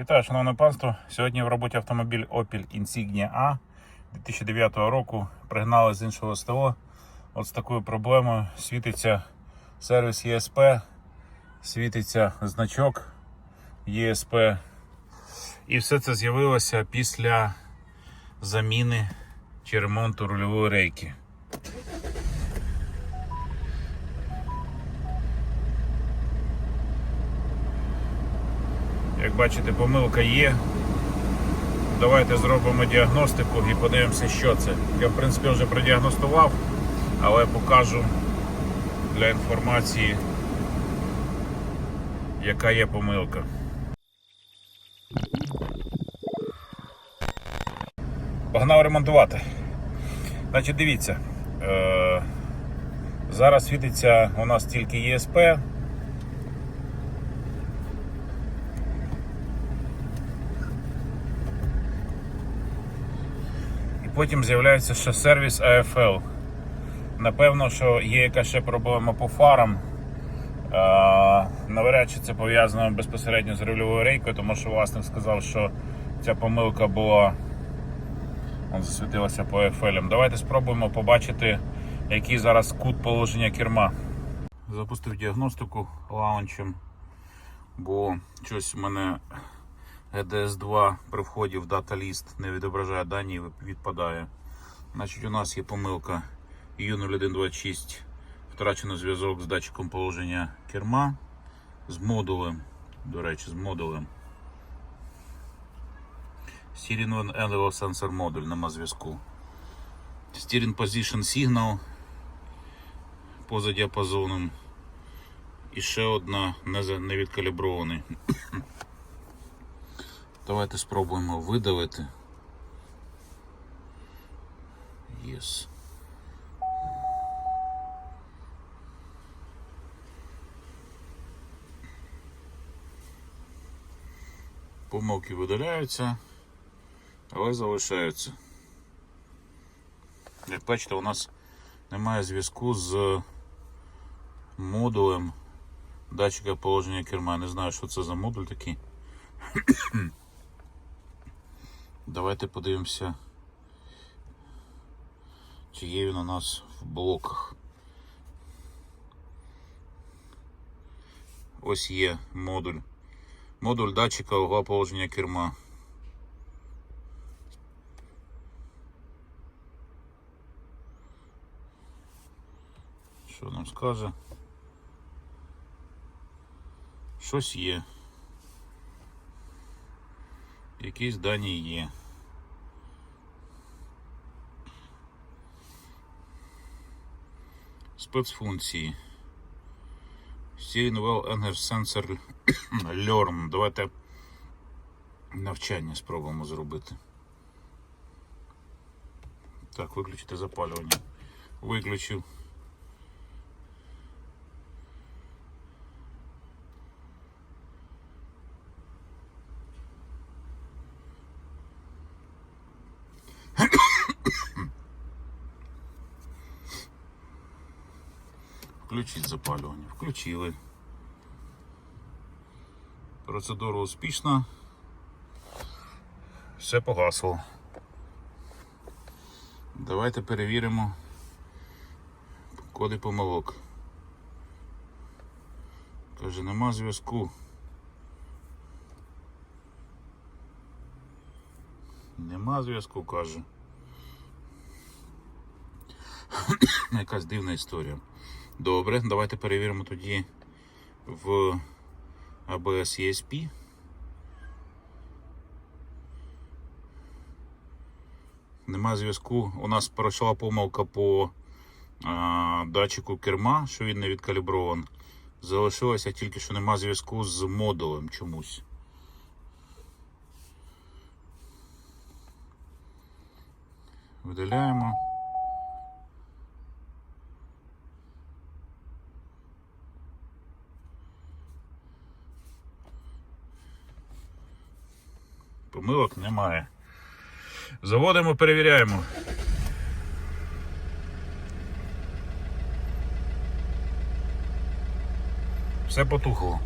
Вітаю, шановне панство. Сьогодні в роботі автомобіль Opel Insignia A 2009 року. Пригнали з іншого СТО. От з такою проблемою світиться сервіс ЄСП, світиться значок ЄСП. І все це з'явилося після заміни чи ремонту рульової рейки. Як бачите, помилка є. Давайте зробимо діагностику і подивимося, що це. Я в принципі вже продіагностував, але покажу для інформації, яка є помилка. Погнав ремонтувати. Значить, дивіться. Е- зараз світиться у нас тільки ЄСП. Потім з'являється ще сервіс AFL. Напевно, що є якась ще проблема по фарам. Навряд чи це пов'язано безпосередньо з рульовою рейкою, тому що власник сказав, що ця помилка була Он засвітилася по AFL. Давайте спробуємо побачити, який зараз кут положення керма. Запустив діагностику лаунчем, бо щось в мене EDS 2 при вході в дата-ліст не відображає дані і відпадає. Значить, у нас є помилка U0126, втрачено зв'язок з датчиком положення керма з модулем. До речі, з модулем. Steering Level Sensor модуль, нема зв'язку. Steering Position Signal поза діапазоном. І ще одна не відкалібрований. Давайте спробуємо видавити. Yes. Помилки видаляються, але залишаються. Як бачите, у нас немає зв'язку з модулем датчика положення керма. Не знаю, що це за модуль такий. Давайте подивимося, чи є він у нас в блоках. Ось є модуль. Модуль датчика угла положення керма. Що нам скаже? Щось є. Якісь дані є. Спецфункції. Wheel Energy Sensor Learn. Давайте навчання спробуємо зробити. Так, виключити запалювання. Виключив. Включить запалювання. Включили. Процедура успішна. Все погасло. Давайте перевіримо коди помилок. Каже, нема зв'язку. Нема зв'язку, каже. Якась дивна історія. Добре, давайте перевіримо тоді в ABS ESP. Нема зв'язку. У нас пройшла помилка по а, датчику керма, що він не відкаліброван. Залишилося тільки, що нема зв'язку з модулем чомусь. Видаляємо. Помилок немає. Заводимо, перевіряємо. Все потухло.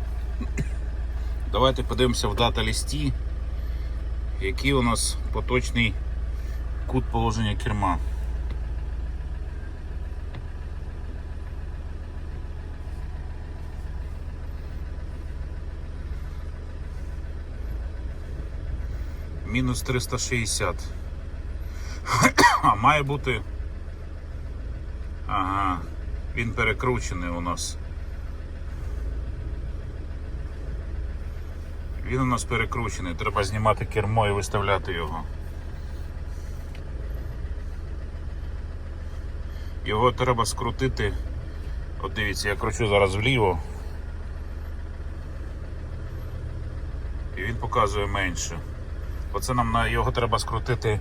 Давайте подивимося в дата лісті. який у нас поточний кут положення керма. Мінус 360. А має бути. Ага, він перекручений у нас. Він у нас перекручений, треба знімати кермо і виставляти його. Його треба скрутити. От дивіться, я кручу зараз вліво. І він показує менше. Оце нам на його треба скрутити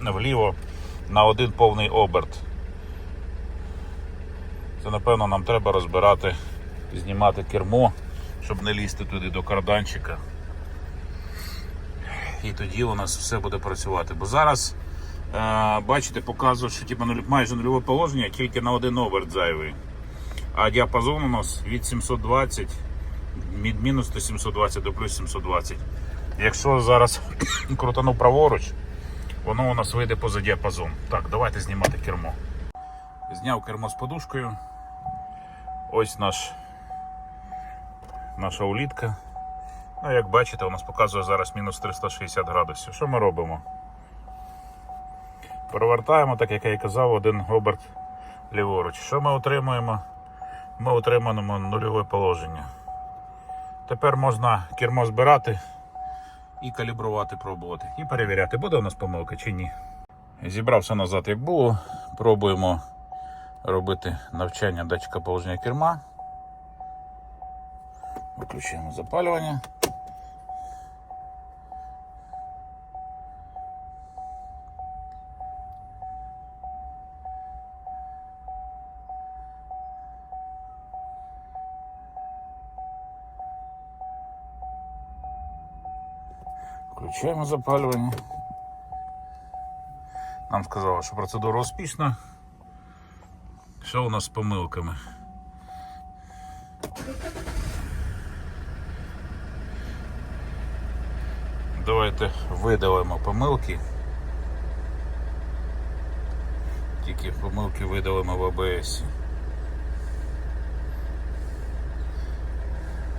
вліво на один повний оберт. Це напевно нам треба розбирати, знімати кермо, щоб не лізти туди до карданчика. І тоді у нас все буде працювати. Бо зараз, е, бачите, показує, що типу, майже нульове положення тільки на один оберт зайвий. А діапазон у нас від 720 від мінус до 720 до плюс 720. Якщо зараз крутану праворуч, воно у нас вийде поза діапазон. Так, давайте знімати кермо. Зняв кермо з подушкою. Ось наш, наша улітка. Ну, як бачите, у нас показує зараз мінус 360 градусів. Що ми робимо? Перевертаємо, так як я і казав, один оберт ліворуч. Що ми отримуємо? Ми отримуємо нульове положення. Тепер можна кермо збирати і калібрувати, пробувати. І перевіряти, буде у нас помилка чи ні. Зібрався назад, як було. Пробуємо робити навчання датчика положення керма. Виключаємо запалювання. Включаємо запалювання. Нам сказали, що процедура успішна. Що у нас з помилками? Давайте видалимо помилки. Тільки помилки видалимо в АБС.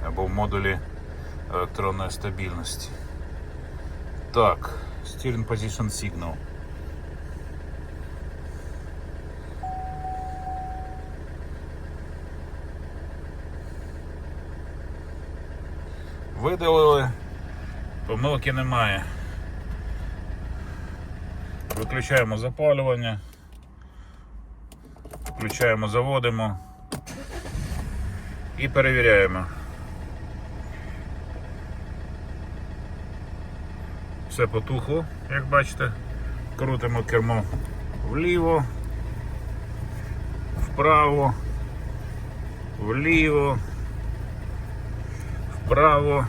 Або в модулі електронної стабільності. Так, Steering Position Signal. Видалили, помилки немає. Виключаємо запалювання, включаємо, заводимо і перевіряємо. Все потухло, як бачите. Крутимо кермо вліво, вправо, вліво, вправо,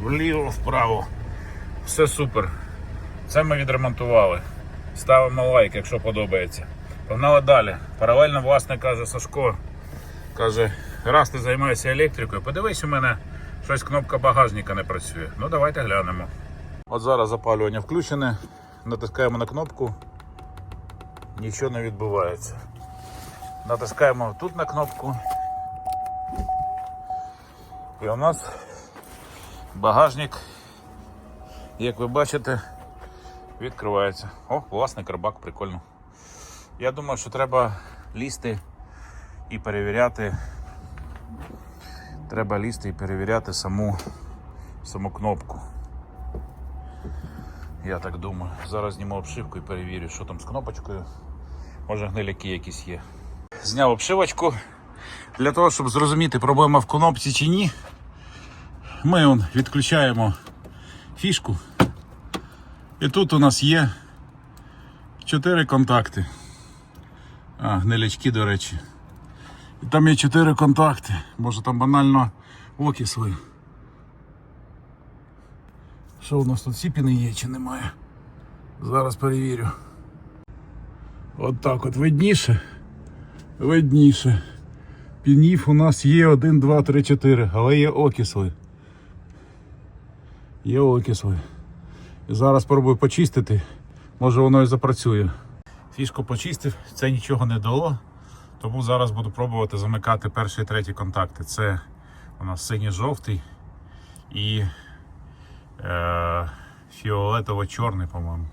вліво, вправо. Все супер. Це ми відремонтували. Ставимо лайк, якщо подобається. Погнали далі. Паралельно власник каже Сашко. Каже, раз ти займаєшся електрикою, подивись у мене щось кнопка багажника не працює. Ну давайте глянемо. От зараз запалювання включене. Натискаємо на кнопку. Нічого не відбувається. Натискаємо тут на кнопку. І у нас багажник, як ви бачите, відкривається. О, власник рибак, прикольно. Я думаю, що треба лізти і перевіряти. Треба лізти і перевіряти саму, саму кнопку. Я так думаю. Зараз зніму обшивку і перевірю, що там з кнопочкою. Може гниляки якісь є. Зняв обшивочку. Для того, щоб зрозуміти, проблема в кнопці чи ні, ми он, відключаємо фішку. І тут у нас є 4 контакти. А, гнилячки, до речі. І там є 4 контакти. Може там банально окисли. Що у нас тут сіпіни є чи немає? Зараз перевірю. От так от видніше. Видніше. Пінів у нас є 1, 2, 3, 4, але є окисли. Є окисли. І зараз спробую почистити. Може воно і запрацює. Фішку почистив, це нічого не дало. Тому зараз буду пробувати замикати перший і третій контакти. Це у нас синій-жовтий і е, фіолетово-чорний, по-моєму.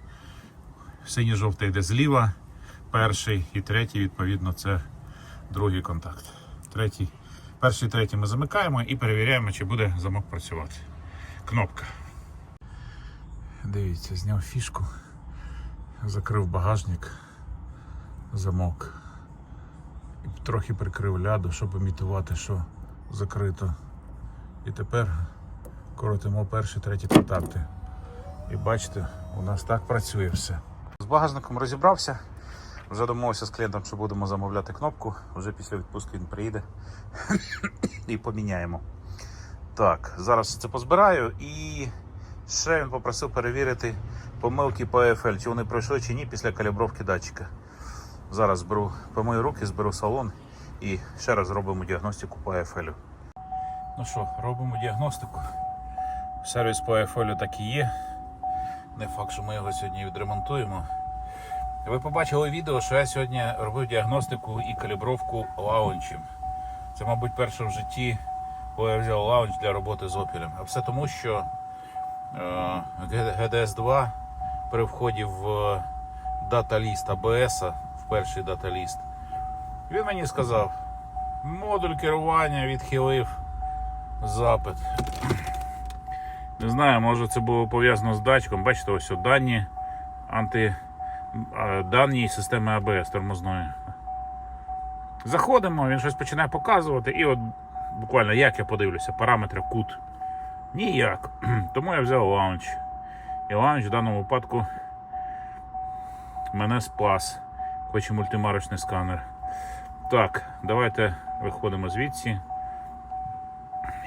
Синій-жовтий йде зліва, перший і третій, відповідно, це другий контакт. Третій, перший і третій ми замикаємо і перевіряємо, чи буде замок працювати. Кнопка. Дивіться, зняв фішку, закрив багажник, замок. Трохи прикрив ляду, щоб імітувати, що закрито. І тепер коротимо перші треті контакти. І бачите, у нас так працює все. З багажником розібрався. Вже домовився з клієнтом, що будемо замовляти кнопку. Вже після відпустки він приїде і поміняємо. Так, зараз це позбираю і ще він попросив перевірити помилки по EFL, чи вони пройшли чи ні після калібровки датчика. Зараз зберу помию руки, зберу салон і ще раз зробимо діагностику по EFL. Ну що, робимо діагностику. Сервіс по EFL так і є. Не факт, що ми його сьогодні відремонтуємо. Ви побачили відео, що я сьогодні робив діагностику і калібровку лаунчем. Це, мабуть, перше в житті, коли я взяв лаунч для роботи з опілем. А все тому, що е, GDS2 при вході в дата-ліст ABS, в перший дата-ліст, він мені сказав, модуль керування відхилив запит. Не знаю, може це було пов'язано з датчиком. Бачите, ось дані анти дані системи АБС тормозної. Заходимо, він щось починає показувати, і от буквально як я подивлюся, параметри кут. Ніяк. Тому я взяв лаунч. І лаунч в даному випадку мене спас, хоч і мультимарочний сканер. Так, давайте виходимо звідси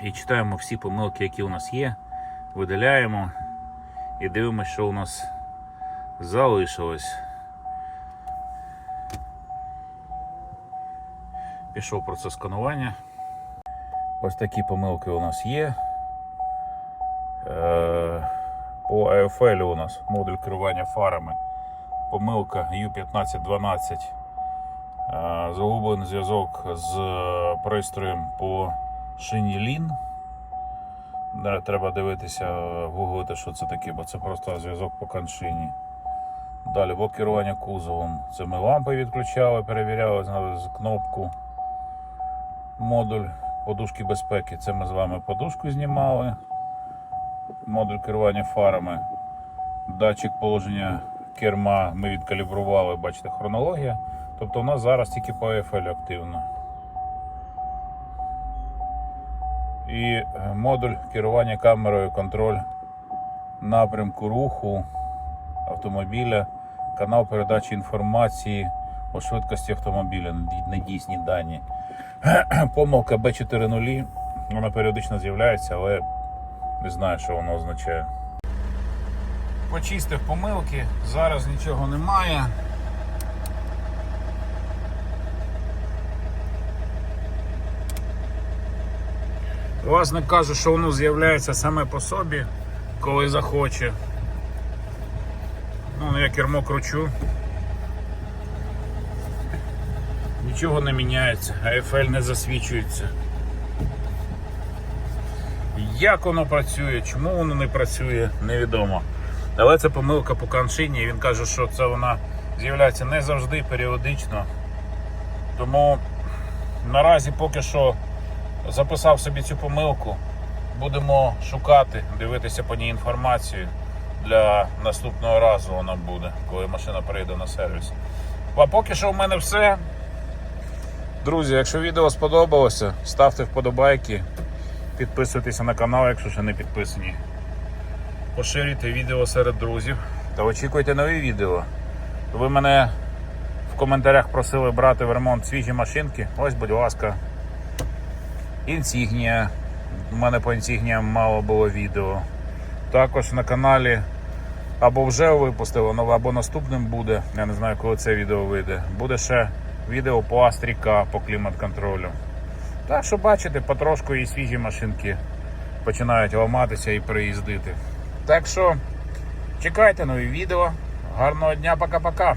і читаємо всі помилки, які у нас є, видаляємо і дивимося, що у нас залишилось. Пішов процес сканування. Ось такі помилки у нас є. Е, По AFL у нас модуль керування фарами. Помилка U1512. Е, Загублений зв'язок з пристроєм по шині LIN. Не Треба дивитися, гуглити, що це таке, бо це просто зв'язок по каншині. Далі блок керування кузовом. Це ми лампи відключали, перевіряли з кнопку. Модуль подушки безпеки. Це ми з вами подушку знімали. Модуль керування фарами. Датчик положення керма ми відкалібрували, бачите, хронологія. Тобто у нас зараз тільки по EFL активно. І е, модуль керування камерою, контроль напрямку руху автомобіля, канал передачі інформації о швидкості автомобіля, недійсні дані. Помилка B4.0, вона періодично з'являється, але не знаю, що воно означає. Почистив помилки, зараз нічого немає. Власник каже, що воно з'являється саме по собі, коли захоче. Ну, я кермо кручу. Нічого не міняється, AFL не засвічується. Як воно працює, чому воно не працює, невідомо. Але це помилка по каншині. Він каже, що це вона з'являється не завжди періодично. Тому наразі поки що записав собі цю помилку. Будемо шукати, дивитися по ній інформацію. Для наступного разу вона буде, коли машина прийде на сервіс. А поки що в мене все. Друзі, якщо відео сподобалося, ставте вподобайки, підписуйтеся на канал, якщо ще не підписані. Поширюйте відео серед друзів та очікуйте нові відео. Ви мене в коментарях просили брати в ремонт свіжі машинки. Ось, будь ласка. Інсігнія. У мене по інсігніям мало було відео. Також на каналі або вже випустили нове, або наступним буде. Я не знаю, коли це відео вийде. Буде ще відео по Астріка, по клімат-контролю. Так що бачите, потрошку і свіжі машинки починають ламатися і приїздити. Так що чекайте нові відео. Гарного дня, пока-пока.